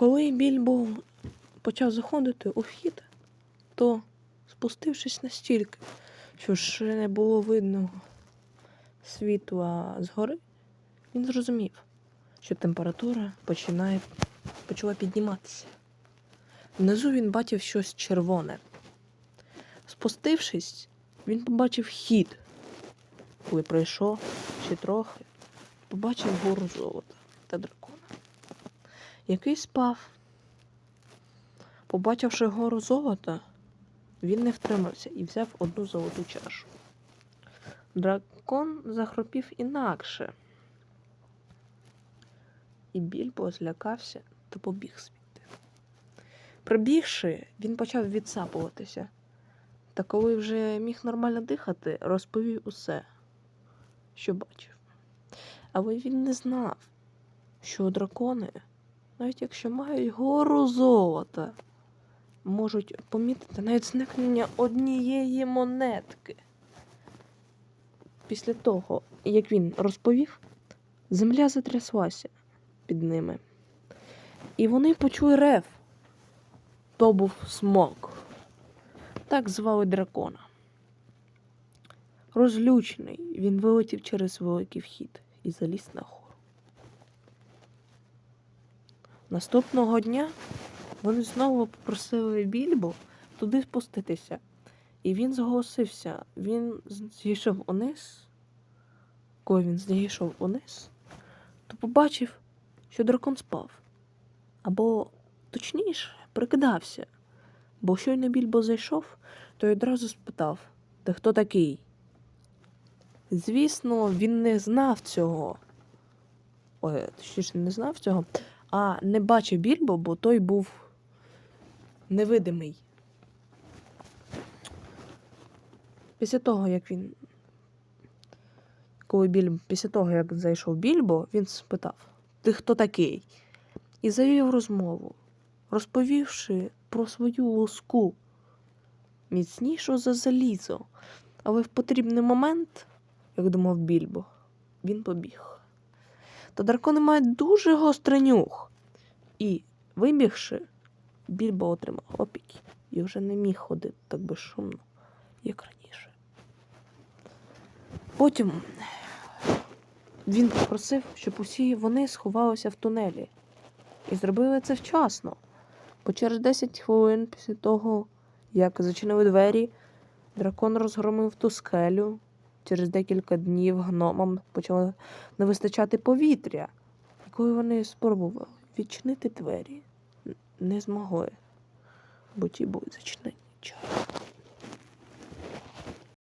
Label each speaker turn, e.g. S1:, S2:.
S1: Коли Більбо почав заходити у вхід, то, спустившись настільки, що ще не було видно світла згори, він зрозумів, що температура починає почала підніматися. Внизу він бачив щось червоне. Спустившись, він побачив хід. Коли пройшов ще трохи, побачив гору золота та дракона, який спав. Побачивши гору золота, він не втримався і взяв одну золоту чашу. Дракон захропів інакше. І Більбо злякався та побіг звідти. Прибігши, він почав відсапуватися. Та коли вже міг нормально дихати, розповів усе, що бачив. Але він не знав, що дракони, навіть якщо мають гору золота, можуть помітити навіть зникнення однієї монетки. Після того, як він розповів, земля затряслася під ними. І вони почули рев. То був смок. Так звали дракона. Розлючений, він вилетів через великий вхід і заліз на гору. Наступного дня вони знову попросили Більбо туди спуститися. І він зголосився. Він зійшов униз. Коли він зійшов униз, то побачив, що дракон спав. Або, точніше, прикидався. Бо щойно Більбо зайшов, то й одразу спитав, ти хто такий? Звісно, він не знав цього. Ой, точніше, не знав цього, а не бачив Більбо, бо той був невидимий. Після того, як він. Коли Біль... Після того, як зайшов Більбо, він спитав: Ти хто такий? І завів розмову, розповівши про свою луску, міцнішу за залізо. Але в потрібний момент, як думав Більбо, він побіг. Та дракони мають дуже гострий нюх. І, вибігши, Більбо отримав опіки і вже не міг ходити так безшумно, як раніше. Потім він попросив, щоб усі вони сховалися в тунелі. І зробили це вчасно. Бо через 10 хвилин після того, як зачинили двері, дракон розгромив ту скелю. Через декілька днів гномам почало не вистачати повітря. І вони спробували відчинити двері, не змогли, бо ті були зачинені чаром.